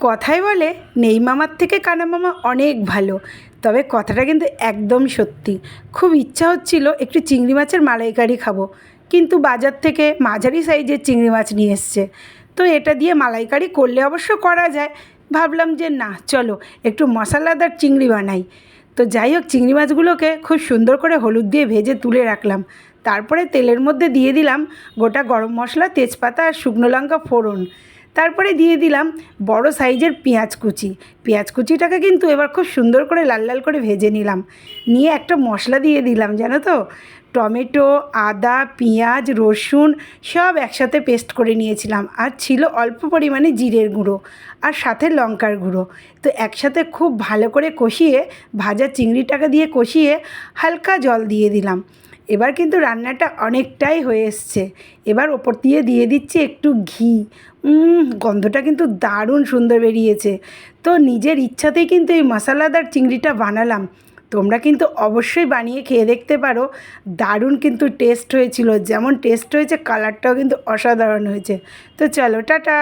কথায় বলে, নেই মামার থেকে কানা মামা অনেক ভালো। তবে কথাটা কিন্তু একদম সত্যি। খুব ইচ্ছা হচ্ছিল একটু চিংড়ি মাছের মালাইকারি খাব। কিন্তু বাজার থেকে মাঝারি সাইজের চিংড়ি মাছ নিয়ে এসছে। তো এটা দিয়ে মালাইকারি করলে অবশ্য করা যায়। ভাবলাম যে না, চলো একটু মশলাদার চিংড়ি বানাই। তো যাই হোক, চিংড়ি মাছগুলোকে খুব সুন্দর করে হলুদ দিয়ে ভেজে তুলে রাখলাম। তারপরে তেলের মধ্যে দিয়ে দিলাম গোটা গরম মশলা, তেজপাতা আর শুকনো লঙ্কা ফোড়ন। তারপরে দিয়ে দিলাম বড় সাইজের পেঁয়াজ কুচি। পেঁয়াজ কুচিটাকে কিন্তু এবার খুব সুন্দর করে লাল লাল করে ভেজে নিলাম। নিয়ে একটা মশলা দিয়ে দিলাম, জানো তো? টমেটো, আদা, পেঁয়াজ, রসুন সব একসাথে পেস্ট করে নিয়েছিলাম। আর ছিল অল্প পরিমাণে জিরের গুঁড়ো আর সাথে লঙ্কার গুঁড়ো। তো একসাথে খুব ভালো করে কষিয়ে ভাজা চিংড়িটাকে দিয়ে কষিয়ে হালকা জল দিয়ে দিলাম। এবার কিন্তু রান্নাটা অনেকটাই হয়ে এসছে। এবার ওপর দিয়ে দিয়ে দিচ্ছি একটু ঘি। গন্ধটা কিন্তু দারুণ সুন্দর বেরিয়েছে। তো নিজের ইচ্ছাতেই কিন্তু এই মশলাদার চিংড়িটা বানালাম। তোমরা কিন্তু অবশ্যই বানিয়ে খেয়ে দেখতে পারো। দারুণ কিন্তু টেস্ট হয়েছিল। যেমন টেস্ট হয়েছে কালারটাও কিন্তু অসাধারণ হয়েছে। তো চলো, টাটা!